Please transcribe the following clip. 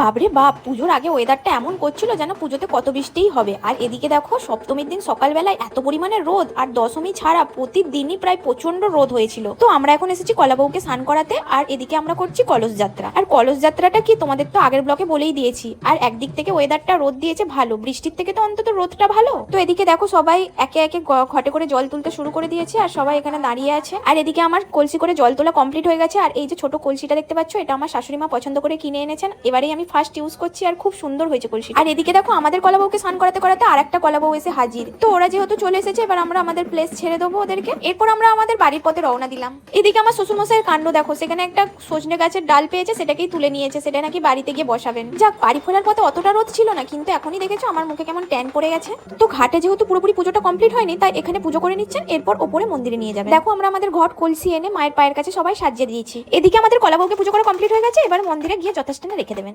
বাবরে বাপ, পুজোর আগে ওয়েদারটা এমন করছিল যেন পুজোতে কত বৃষ্টিই হবে। আর এদিকে দেখো, সপ্তমীর দিন সকালবেলায় এত পরিমাণে রোদ আর দশমী ছাড়া প্রতিদিনই প্রায় প্রচণ্ড রোদ হয়েছিল। তো আমরা এখন এসেছি কলাবউকে স্নান করাতে, আর এদিকে আমরা করছি কলস যাত্রা। আর কলস যাত্রাটা কি তোমাদের তো আগের ব্লকে বলেই দিয়েছি। আর একদিক থেকে ওয়েদারটা রোদ দিয়েছে ভালো, বৃষ্টির থেকে তো অন্তত রোদটা ভালো। তো এদিকে দেখো, সবাই একে একে ঘটে করে জল তুলতে শুরু করে দিয়েছে, আর সবাই এখানে দাঁড়িয়ে আছে। আর এদিকে আমার কলসি করে জল তোলা কমপ্লিট হয়ে গেছে, আর এই যে ছোট কলসিটা দেখতে পাচ্ছ, এটা আমার শাশুড়ি মা পছন্দ করে কিনে এনেছেন। এবারেই আমি ফার্স্ট ইউজ করছি আর খুব সুন্দর হয়েছে কলসি আর এদিকে দেখো, আমাদের কলাবউকে স্নান করাতে করাতে আর একটা কলাবউ এসে হাজির। তো ওরা যেহেতু চলে এসেছে, এবার আমরা আমাদের প্লেস ছেড়ে দেবো ওদেরকে। এরপর আমরা আমাদের বাড়ির পথে রওনা দিলাম। এদিকে আমার শ্বশুরমশাইয়ের কাণ্ড দেখো, সেখানে একটা সজনে গাছের ডাল পেয়েছে, সেটাকেই তুলে নিয়েছে, সেটা নাকি বাড়িতে গিয়ে বসাবেন। যাক, বাড়ি ফেরার পথে অতটা রোদ ছিল না, কিন্তু এখনই দেখেছ আমার মুখে কেমন ট্যান পড়ে গেছে। তো ঘাটে যেহেতু পুরোপুরি পুজোটা কমপ্লিট হয়নি, তাই এখানে পুজো করে নিচ্ছেন, এরপর ওপরে মন্দিরে নিয়ে যাবেন। দেখো, আমরা আমাদের ঘট, কলসি এনে মায়ের পায়ের কাছে সবাই সাজিয়ে দিয়েছি। এদিকে আমাদের কলাবউকে পুজো করা কমপ্লিট হয়ে গেছে, এবার মন্দিরে গিয়ে যথেষ্ট রেখে দেবেন।